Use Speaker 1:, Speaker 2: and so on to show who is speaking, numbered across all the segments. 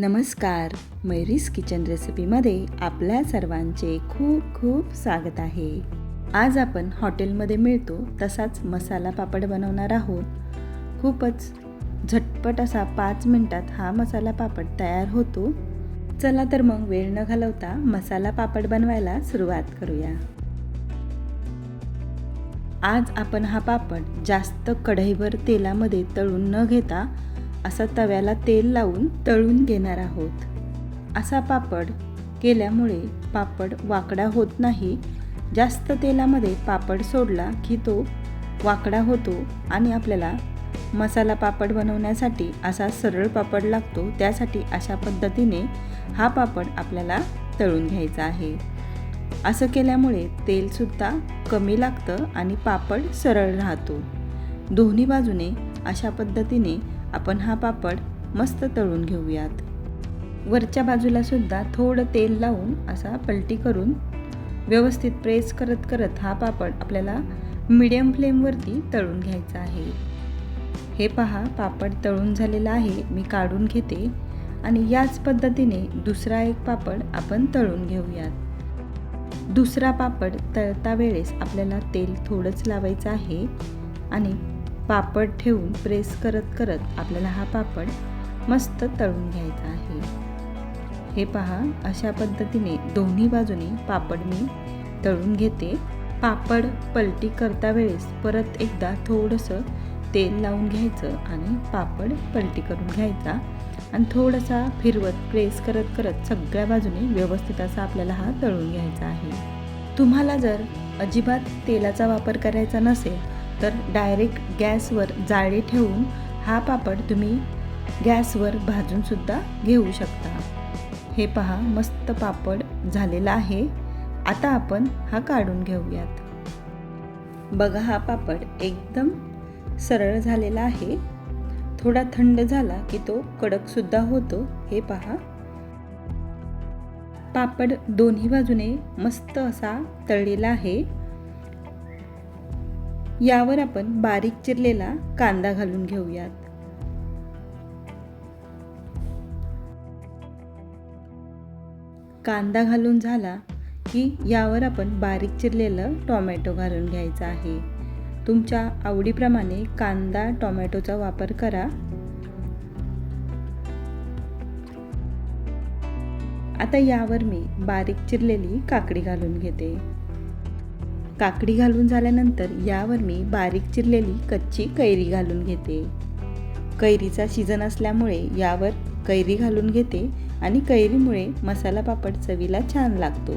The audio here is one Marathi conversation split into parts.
Speaker 1: नमस्कार. मैरीस किचन रेसिपीमध्ये आपल्या सर्वांचे खूप खूप स्वागत आहे. आज आपण हॉटेलमध्ये मिळतो तसाच मसाला पापड बनवणार आहोत. खूपच झटपट असा पाच मिनटात हा मसाला पापड तयार होतो. चला तर मग वेळ न घालवता मसाला पापड बनवायला सुरुवात करूया. आज आपण हा पापड जास्त कढईवर तेलामध्ये तळून न घेता असा तव्याला तेल लावून तळून घेणार आहोत. असा पापड केल्यामुळे पापड वाकडा होत नाही. जास्त तेलामध्ये पापड सोडला की तो वाकडा होतो आणि आपल्याला मसाला पापड बनवण्यासाठी असा सरळ पापड लागतो त्यासाठी अशा पद्धतीने हा पापड आपल्याला तळून घ्यायचा आहे. असं केल्यामुळे तेलसुद्धा कमी लागतं आणि पापड सरळ राहतो. दोन्ही बाजूने अशा पद्धतीने आपण हा पापड मस्त तळून घेऊयात. वरच्या बाजूला सुद्धा थोडं तेल लावून असा पलटी करून व्यवस्थित प्रेस करत करत हा पापड आपल्याला मिडियम फ्लेमवरती तळून घ्यायचा आहे. हे पहा पापड तळून झालेला आहे. मी काढून घेते आणि याच पद्धतीने दुसरा एक पापड आपण तळून घेऊयात. दुसरा पापड तळता वेळेस आपल्याला तेल थोडंच लावायचं आहे आणि पापड ठेवून प्रेस करत करत आपल्याला हा पापड मस्त तळून घ्यायचा आहे. हे पहा अशा पद्धतीने दोन्ही बाजूने पापड मी तळून घेते. पापड पलटी करता वेळेस परत एकदा थोडंसं तेल लावून घ्यायचं आणि पापड पलटी करून घ्यायचा. आणि थोडासा फिरवत प्रेस करत करत सगळ्या बाजूने व्यवस्थित असा आपल्याला हा तळून घ्यायचा आहे. तुम्हाला जर अजिबात तेलाचा वापर करायचा नसेल तर डायरेक्ट गॅसवर जाळी ठेवून हा पापड तुम्ही गॅसवर भाजूनसुद्धा घेऊ शकता. हे पहा मस्त पापड झालेला आहे. आता आपण हा काढून घेऊयात. बघा हा पापड एकदम सरळ झालेला आहे. थोडा थंड झाला की तो कडकसुद्धा होतो. हे पहा. पापड दोन्ही बाजूने मस्त असा तळलेला आहे. यावर आपण बारीक चिरलेला कांदा घालून घेऊयात. कांदा घालून झाला की यावर आपण बारीक चिरलेलं टॉमॅटो घालून घ्यायचं आहे. तुमच्या आवडीप्रमाणे कांदा टॉमॅटोचा वापर करा. आता यावर मी बारीक चिरलेली काकडी घालून घेते. काकडी घालून झाल्यानंतर यावर मी बारीक चिरलेली कच्ची कैरी घालून घेते. कैरीचा सीझन असल्यामुळे यावर कैरी घालून घेते आणि कैरीमुळे मसाला पापड चवीला छान लागतो.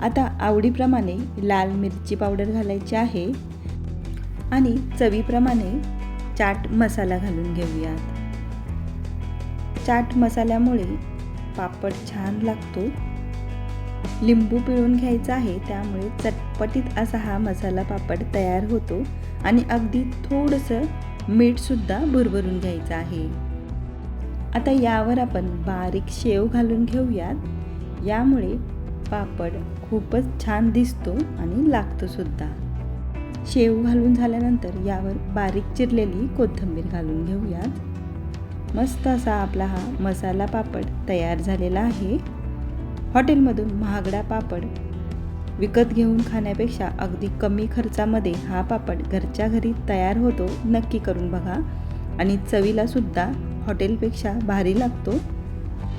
Speaker 1: आता आवडीप्रमाणे लाल मिरची पावडर घालायची आहे आणि चवीप्रमाणे चाट मसाला घालून घेऊयात. चाट मसाल्यामुळे पापड छान लागतो. लिंबू पिळून घ्यायचा आहे त्यामुळे चटपटीत असा हा मसाला पापड तयार होतो आणि अगदी थोडंसं मीठसुद्धा भरभरून घ्यायचं आहे. आता यावर आपण बारीक शेव घालून घेऊयात. यामुळे पापड खूपच छान दिसतो आणि लागतोसुद्धा शेव घालून झाल्यानंतर यावर बारीक चिरलेली कोथिंबीर घालून घेऊयात. मस्त असा आपला हा मसाला पापड तयार झालेला आहे. हॉटेलमधून महागडा पापड विकत घेऊन खाण्यापेक्षा अगदी कमी खर्चामध्ये हा पापड घरच्या घरी तयार होतो नक्की करून बघा. आणि चवीलासुद्धा हॉटेलपेक्षा भारी लागतो.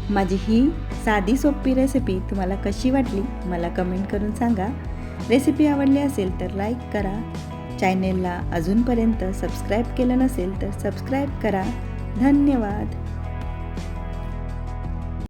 Speaker 1: माझी ही साधी सोपी रेसिपी तुम्हाला कशी वाटली मला कमेंट करून सांगा. रेसिपी आवडली असेल तर लाईक करा. चॅनेलला अजूनपर्यंत सबस्क्राईब केलं नसेल तर सबस्क्राईब करा. धन्यवाद.